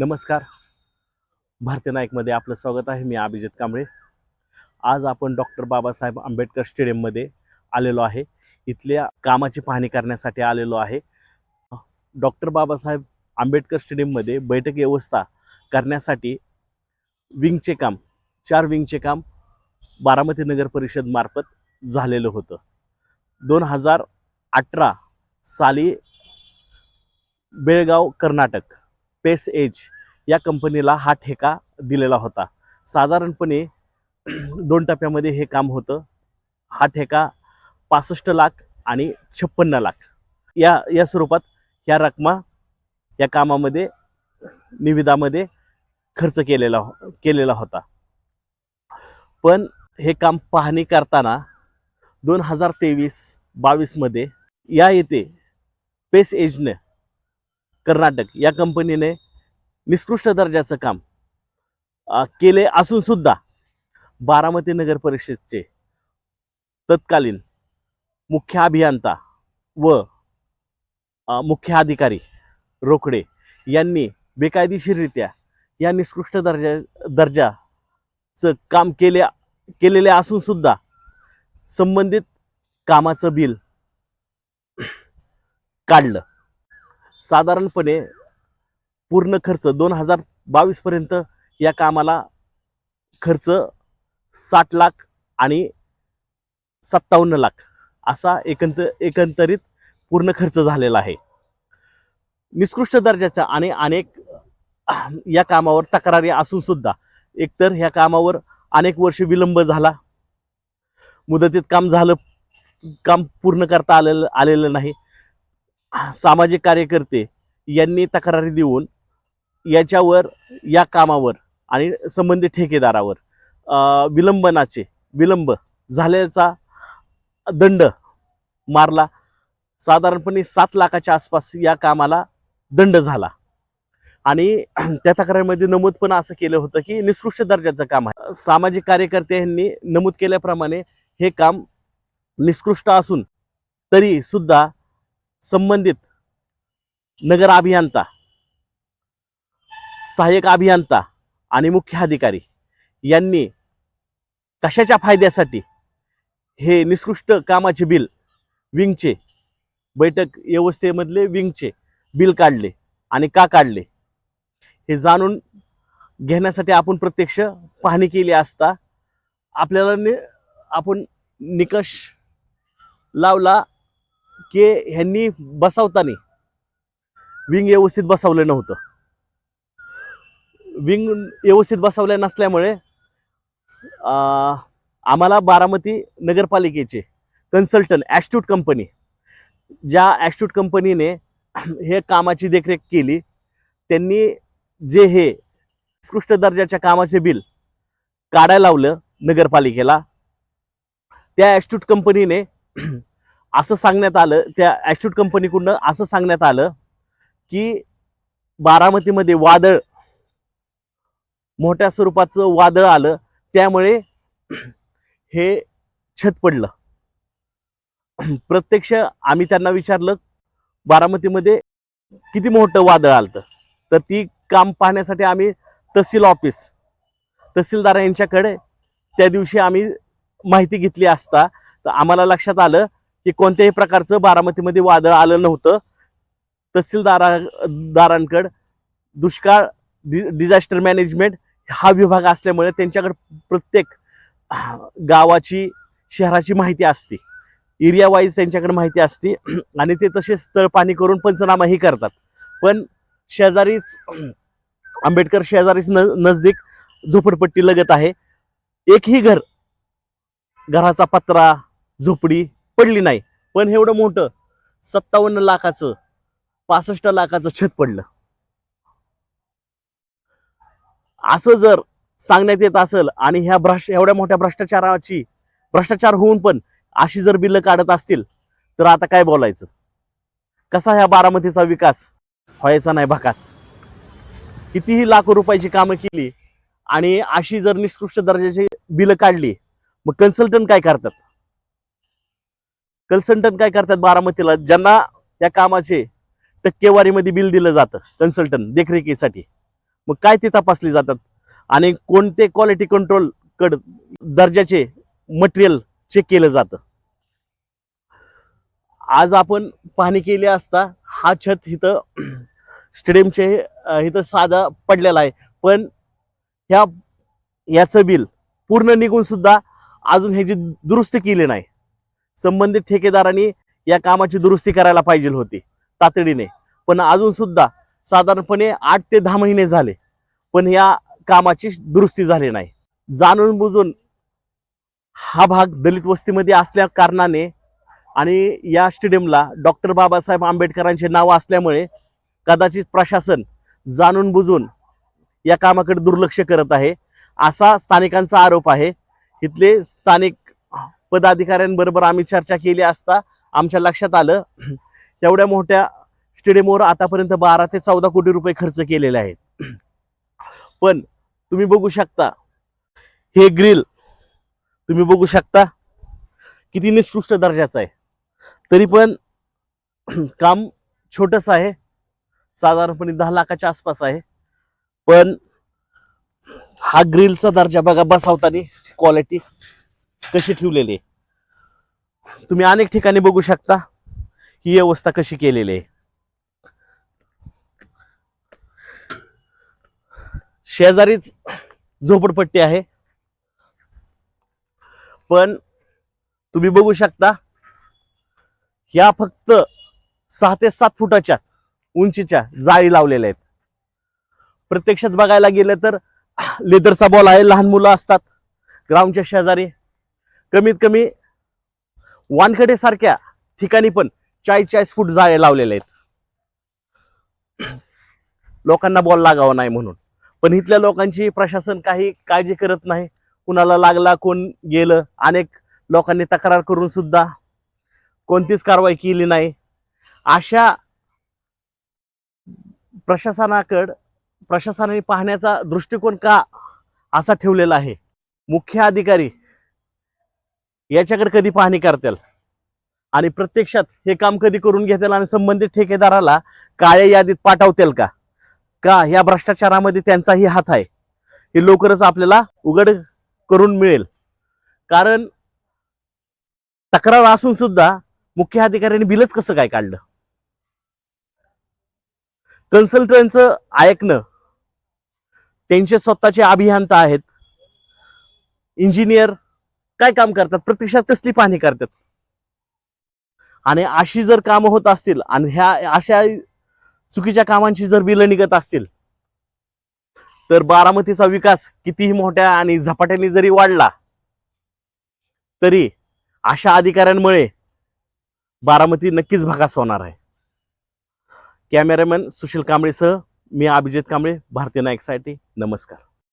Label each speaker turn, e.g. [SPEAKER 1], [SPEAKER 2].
[SPEAKER 1] नमस्कार. भारतीय नाईकमध्ये आपलं स्वागत आहे. मी अभिजित कांबळे. आज आपण डॉक्टर बाबासाहेब आंबेडकर स्टेडियममध्ये आलेलो आहे. इथल्या कामाची पाहणी करण्यासाठी आलेलो आहे. डॉक्टर बाबासाहेब आंबेडकर स्टेडियममध्ये बैठक व्यवस्था करण्यासाठी विंगचे काम चार विंगचे काम बारामती नगर परिषदमार्फत झालेलं होतं. दोन हजार अठरा साली बेळगाव कर्नाटक पेस एज या कंपनीला हा ठेका दिलेला होता. साधारणपणे दोन टप्प्यामध्ये हे काम होतं. हा ठेका पासष्ट लाख आणि छप्पन्न लाख. या या स्वरूपात या रकमा या कामामध्ये निविदामध्ये खर्च केलेला केलेला होता. पण हे काम पाहणी करताना दोन हजार तेवीस बावीसमध्ये या येथे पेस एजनं कर्नाटक या कंपनीने निकृष्ट दर्जाचं काम केले असून सुद्धा बारामती नगर परिषदचे तत्कालीन मुख्य अभियंता व मुख्य अधिकारी रोकडे यांनी बेकायदेशीररित्या या निकृष्ट दर्जा दर्जाचं काम केले केलेले असून सुद्धा संबंधित कामाचं बिल काढलं. साधारणपणे पूर्ण खर्च दोन हजार बावीसपर्यंत या कामाला खर्च साठ लाख आणि सत्तावन्न लाख असा एकंत एकंदरीत पूर्ण खर्च झालेला आहे. निकृष्ट दर्जाचा आणि अनेक या कामावर तक्रारी असून सुद्धा एकतर ह्या कामावर अनेक वर्ष विलंब झाला. मुदतीत काम झालं काम पूर्ण करता आलेलं आलेलं नाही. सामाजिक कार्यकर्ते यांनी तक्रारी देऊन याच्यावर या कामावर आणि संबंधित ठेकेदारावर विलंबनाचे विलंब झाल्याचा दंड मारला. साधारणपणे सात लाखाच्या आसपास या कामाला दंड झाला. आणि त्या तक्रारीमध्ये नमूद पण असं केलं होतं की निकृष्ट दर्जाचं काम आहे. सामाजिक कार्यकर्त्यांनी नमूद केल्याप्रमाणे हे काम निकृष्ट असून तरी सुद्धा संबंधित नगर अभियंता सहाय्यक अभियंता आणि मुख्य अधिकारी यांनी कशाच्या फायद्यासाठी हे निकृष्ट कामाचे बिल विंगचे बैठक व्यवस्थेमधले विंगचे बिल काढले आणि का काढले हे जाणून घेण्यासाठी आपण प्रत्यक्ष पाहणी केली असता आपल्याला नि आपण निकष लावला की ह्यांनी बसवताना विंग व्यवस्थित बसवलं नव्हतं. विंग व्यवस्थित बसवल्या नसल्यामुळे अं, आम्हाला बारामती नगरपालिकेचे कन्सल्टंट ॲस्ट्यूट कंपनी ज्या ॲस्ट्यूट कंपनीने हे कामाची देखरेख केली त्यांनी जे हे उत्कृष्ट दर्जाच्या कामाचे बिल काढायला लावलं नगरपालिकेला त्या ॲस्ट्यूट कंपनीने असं सांगण्यात आलं त्या ॲस्ट्यूट कंपनीकडून असं सांगण्यात आलं की बारामतीमध्ये वादळ मोठ्या स्वरूपाचं वादळ आलं त्यामुळे हे छत पडलं. प्रत्यक्ष आम्ही त्यांना विचारलं बारामतीमध्ये किती मोठं वादळ आलं तर ती काम पाहण्यासाठी आम्ही तहसील ऑफिस तहसीलदार यांच्याकडे त्या दिवशी आम्ही माहिती घेतली असता तर आम्हाला लक्षात आलं की कोणत्याही प्रकारचं बारामतीमध्ये वादळ आलं नव्हतं. तहसीलदारांकड दारांकडं दुष्काळ डि डिझास्टर मॅनेजमेंट हा विभाग असल्यामुळे त्यांच्याकडे प्रत्येक गावाची शहराची माहिती असते. एरिया वाईज त्यांच्याकडे माहिती असते. आणि ते तसेच तळपाणी करून पंचनामाही करतात. पण शेजारीच आंबेडकर शेजारीच न नजदीक झोपडपट्टी लगत आहे. एकही घर घराचा पत्रा झोपडी पडली नाही. पण एवढं मोठं सत्तावन्न लाखाचं पासष्ट लाखाचं छत पडलं. असं जर सांगण्यात येत असेल आणि ह्या भ्रष्ट एवढ्या मोठ्या भ्रष्टाचाराची भ्रष्टाचार होऊन पण अशी जर बिल्ल काढत असतील तर आता काय बोलायचं? कसा ह्या बारामतीचा विकास व्हायचा नाही भकास? कितीही लाखो रुपयाची कामं केली आणि अशी जर निष्कृष्ट दर्जाची बिलं काढली मग कन्सल्टंट काय करतात? कन्सल्टंट काय करतात बारामतीला? ज्यांना त्या कामाचे टक्केवारीमध्ये बिल दिलं जातं कन्सल्टंट देखरेखीसाठी. मग काय ते तपासली जातात? आणि कोणते क्वालिटी कंट्रोल कड दर्जाचे मटेरियल चेक केलं जातं? आज आपण पाहणी केली असता हा छत इथं स्टेडियमचे इथं साधा पडलेला आहे. पण ह्या याचं बिल पूर्ण निघून सुद्धा अजून ह्याची दुरुस्ती केली नाही. संबंधित ठेकेदारांनी या कामाची दुरुस्ती करायला पाहिजे होती तातडीने. पण अजून सुद्धा साधारणपणे आठ ते दहा महिने झाले पण या कामाची दुरुस्ती झाली नाही. जाणून बुजून हा भाग दलित वस्तीमध्ये असल्या कारणाने आणि या स्टेडियमला डॉक्टर बाबासाहेब आंबेडकरांचे नाव असल्यामुळे कदाचित प्रशासन जाणून बुजून या कामाकडे दुर्लक्ष करत आहे असा स्थानिकांचा आरोप आहे. इथले स्थानिक पदाधिकाऱ्यांबरोबर आम्ही चर्चा केली असता आमच्या लक्षात आलं एवढ्या मोठ्या स्टेडियमवर आतापर्यंत बारा ते चौदा कोटी रुपये खर्च केलेले आहेत. पण तुम्ही बघू शकता हे ग्रिल तुम्ही बघू शकता किती निकृष्ट दर्जाचं आहे. तरी पण काम छोटस आहे साधारणपणे दहा लाखाच्या आसपास आहे. पण हा ग्रिलचा दर्जा बघा बसावतानी क्वालिटी कशी ठेवलेली आहे? तुम्ही अनेक ठिकाणी बघू शकता. ही व्यवस्था कशी केलेली आहे. शेजारीच झोपडपट्टी आहे. पण तुम्ही बघू शकता ह्या फक्त सहा ते सात फुटाच्या उंचीच्या जाळी लावलेल्या आहेत. प्रत्यक्षात बघायला गेलं तर लेदरचा बॉल आहे लहान मुलं असतात. ग्राउंडच्या शेजारी कमीत कमी वानखडे सारख्या ठिकाणी पण चाळीस चाळीस फूट जाळे लावलेले आहेत. लोकांना बॉल लागावा नाही म्हणून. पण इथल्या लोकांची प्रशासन काही काळजी करत नाही. कुणाला लागला कोण गेलं अनेक लोकांनी तक्रार करून सुद्धा कोणतीच कारवाई केली नाही. अशा प्रशासनाकड प्रशासनाने पाहण्याचा दृष्टिकोन का असा ठेवलेला आहे? मुख्य अधिकारी याच्याकडे कधी पाहणी करतील? आणि प्रत्यक्षात हे काम कधी करून घेतील आणि संबंधित ठेकेदाराला काळ्या यादीत पाठवतील का? का या भ्रष्टाचारामध्ये त्यांचाही हात आहे? हे लवकरच आपल्याला उघड करून मिळेल. कारण तक्रार असून सुद्धा मुख्य अधिकाऱ्यांनी बिलच कसं काय काढलं? कन्सल्टंटचं ऐकणं त्यांचे स्वतःचे अभियंता आहेत इंजिनियर काय काम करतात? प्रत्यक्षात कसली पाहणी करतात? आणि अशी जर कामं होत असतील आणि ह्या अशा चुकीच्या कामांची जर बिलं निघत असतील तर बारामतीचा विकास कितीही मोठ्या आणि झपाट्याने जरी वाढला तरी अशा अधिकाऱ्यांमुळे बारामती नक्कीच भागास होणार आहे. कॅमेरामॅन सुशील कांबळेसह मी अभिजित कांबळे भारतीय नायकसाठी नमस्कार.